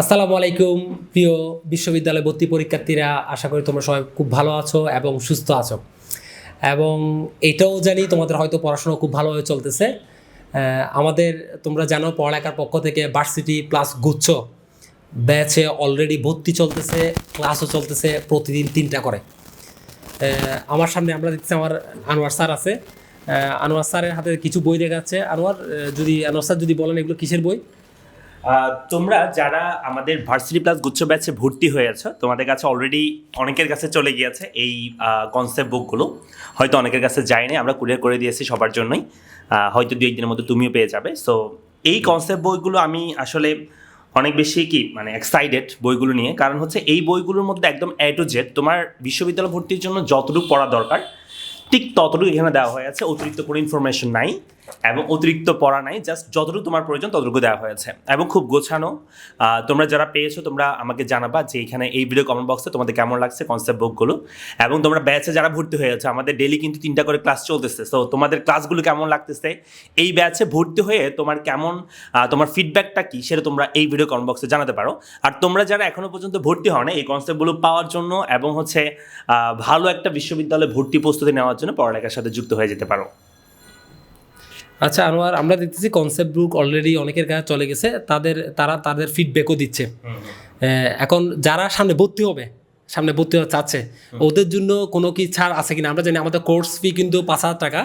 আসসালামু আলাইকুম, প্রিয় বিশ্ববিদ্যালয় ভর্তি পরীক্ষার্থীরা। আশা করি তোমরা সবাই খুব ভালো আছো এবং সুস্থ আছো। এবং এটাও জানি তোমাদের হয়তো পড়াশোনা খুব ভালোভাবে চলতেছে। আমাদের, তোমরা জানো, পড়ালেখার পক্ষ থেকে ভার্সিটি প্লাস গুচ্ছ ব্যাচে অলরেডি ভর্তি চলতেছে ক্লাসও চলতেছে প্রতিদিন তিনটা করে। আমার সামনে আমরা দেখছি আমার আনোয়ার স্যার আছে। আনোয়ার স্যারের হাতে কিছু বই দেখা যাচ্ছে। আনোয়ার যদি, আনোয়ার স্যার যদি বলেন এগুলো কিসের বই? তোমরা যারা আমাদের ভার্সিটি প্লাস গুচ্ছ ব্যাচে ভর্তি হয়ে আছো, তোমাদের কাছে অলরেডি অনেকের কাছে চলে গিয়েছে এই কনসেপ্ট বুকগুলো হয়তো অনেকের কাছে যায়নি, আমরা কুরিয়ার করে দিয়েছি সবার জন্যই। হয়তো দু একদিনের মধ্যে তুমিও পেয়ে যাবে। সো এই কনসেপ্ট বইগুলো আমি আসলে অনেক বেশি কি মানে এক্সাইটেড বইগুলো নিয়ে। কারণ হচ্ছে এই বইগুলোর মধ্যে একদম এ টু জেড তোমার বিশ্ববিদ্যালয় ভর্তির জন্য যতটুকু পড়া দরকার, ঠিক ততটুকু এখানে দেওয়া হয়ে আছে। অতিরিক্ত কোনো ইনফরমেশন নাই। এবং অতিরিক্ত পড়া নাই জাস্ট যতটুকু তোমার প্রয়োজন ততটুকু দেওয়া হয়েছে। এবং খুব গোছানো। তোমরা যারা পেয়েছ, তোমরা আমাকে জানাবা যে এখানে এই ভিডিও কমেন্ট বক্সে তোমাদের কেমন লাগছে কনসেপ্ট বুকগুলো এবং তোমরা ব্যাচে যারা ভর্তি হয়েছে, আমাদের ডেলি কিন্তু তিনটা করে ক্লাস চলতেছে। তো তোমাদের ক্লাসগুলো কেমন লাগতেছে? এই ব্যাচে ভর্তি হয়ে তোমার কেমন তোমার ফিডব্যাকটা কি, সেটা তোমরা এই ভিডিও কমেন্ট বক্সে জানাতে পারো। আর তোমরা যারা এখনও পর্যন্ত ভর্তি হও না এই কনসেপ্টগুলো পাওয়ার জন্য এবং হচ্ছে ভালো একটা বিশ্ববিদ্যালয়ে ভর্তি প্রস্তুতি নেওয়ার জন্য পড়ালেখার সাথে যুক্ত হয়ে যেতে পারো। আচ্ছা আনোয়ার আমরা দেখতেছি কনসেপ্ট বুক অলরেডি অনেকের কাছে চলে গেছে। তাদের তারা তাদের ফিডব্যাকও দিচ্ছে। এখন যারা সামনে ভর্তি হবে সামনে ভর্তি হওয়া চাচ্ছে ওদের জন্য কোনো কি ছাড় আছে কিনা? আমরা জানি আমাদের কোর্স ফি কিন্তু পাঁচ হাজার টাকা।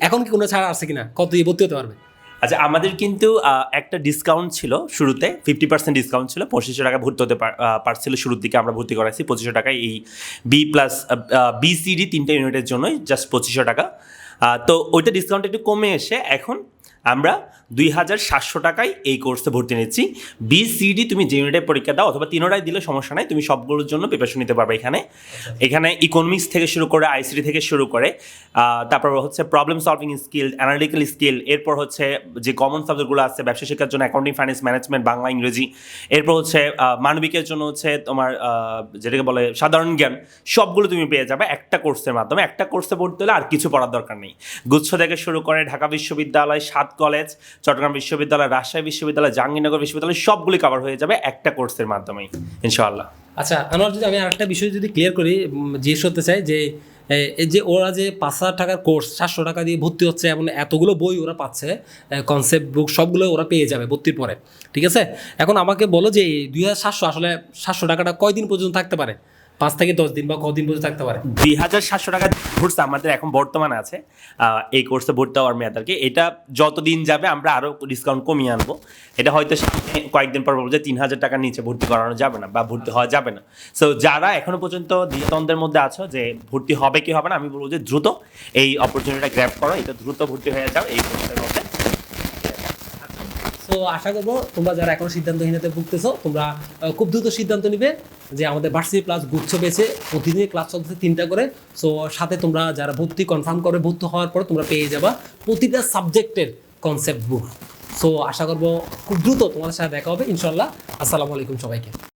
এখন কি কোনো ছাড় আছে কিনা? কত দিয়ে ভর্তি হতে পারবে? আচ্ছা আমাদের কিন্তু একটা ডিসকাউন্ট ছিল শুরুতে ফিফটি পার্সেন্ট ডিসকাউন্ট ছিল পঁচিশশো টাকা ভর্তি হতে পার- পারছিল শুরুর দিকে আমরা ভর্তি করাইছি পঁচিশশো টাকায় এই বি প্লাস বি বিসিডি তিনটে ইউনিটের জন্যই জাস্ট পঁচিশশো টাকা। তো ওইটা ডিসকাউন্ট একটু কমে এসে এখন আমরা দুই হাজার সাতশো টাকায় এই কোর্সে ভর্তি নিচ্ছি। বি বিসিডি তুমি যে ইউনিটে পরীক্ষা দাও অথবা তিনোটায় দিলে সমস্যা নাই তুমি সবগুলোর জন্য প্রিপারেশন নিতে পারবে এখানে। এখানে ইকোনমিক্স থেকে শুরু করে আইসিডি থেকে শুরু করে তারপর হচ্ছে problem solving skill analytical skill এরপর হচ্ছে যে কমন সাবজেক্টগুলো আছে ব্যবসা শিক্ষার জন্য অ্যাকাউন্টিং ফাইন্যান্স ম্যানেজমেন্ট বাংলা ইংরেজি এরপর হচ্ছে মানবিকের জন্য হচ্ছে তোমার যেটাকে বলে সাধারণ জ্ঞান সবগুলো তুমি পেয়ে যাবে একটা কোর্সের মাধ্যমে। একটা কোর্সে পড়তে হলে আর কিছু পড়ার দরকার নেই। গুচ্ছ থেকে শুরু করে ঢাকা বিশ্ববিদ্যালয় সাত কলেজ চট্টগ্রাম বিশ্ববিদ্যালয়, রাজশাহী বিশ্ববিদ্যালয়, জাহাঙ্গীরনগর বিশ্ববিদ্যালয়, সবগুলি কভার হয়ে যাবে একটা কোর্সের মাধ্যমেই, ইনশাআল্লাহ। আচ্ছা আমার যদি আমি আরেকটা বিষয় যদি ক্লিয়ার করি জিজ্ঞেস করতে চাই যে এই যে ওরা যে পাঁচ হাজার টাকার কোর্স সাতশো টাকা দিয়ে ভর্তি হচ্ছে এবং এতগুলো বই ওরা পাচ্ছে কনসেপ্ট বুক সবগুলো ওরা পেয়ে যাবে ভর্তির পরে, ঠিক আছে? এখন আমাকে বলো যে দুই হাজার সাতশো আসলে সাতশো টাকাটা কয়দিন পর্যন্ত থাকতে পারে? পাঁচ থেকে দশ দিন বা কদিন পর্যন্ত থাকতে পারে। দুই হাজার সাতশো টাকা কোর্স আমাদের এখন বর্তমানে আছে। এই কোর্সে ভর্তি হওয়ার মেয়াদ আর কি এটা যতদিন যাবে আমরা আরও ডিসকাউন্ট কমিয়ে আনব। এটা হয়তো কয়েকদিন পর বলব যে তিন হাজার টাকার নিচে ভর্তি করানো যাবে না বা ভর্তি হওয়া যাবে না। সো যারা এখনও পর্যন্ত দ্বিতন্দ্বের মধ্যে আছো যে ভর্তি হবে কি হবে না, আমি বলব যে দ্রুত এই অপরচুনিটিটা গ্র্যাপ করো। এটা দ্রুত ভর্তি হয়ে যাও এই কোর্সের মধ্যে। তো আশা করব তোমরা যারা এখনও সিদ্ধান্তহীনতে ভুগতেছো, তোমরা খুব দ্রুত সিদ্ধান্ত নিবে যে আমাদের বার্ষিক প্লাস গুচ্ছ পেয়েছে প্রতিদিন ক্লাস চলতেছে তিনটা করে। সো সাথে তোমরা যারা ভর্তি কনফার্ম করে ভর্তি হওয়ার পর তোমরা পেয়ে যাবা প্রতিটা সাবজেক্টের কনসেপ্ট বুক সো আশা করব খুব দ্রুত তোমাদের সাথে দেখা হবে ইনশাল্লাহ আসসালামু আলাইকুম সবাইকে।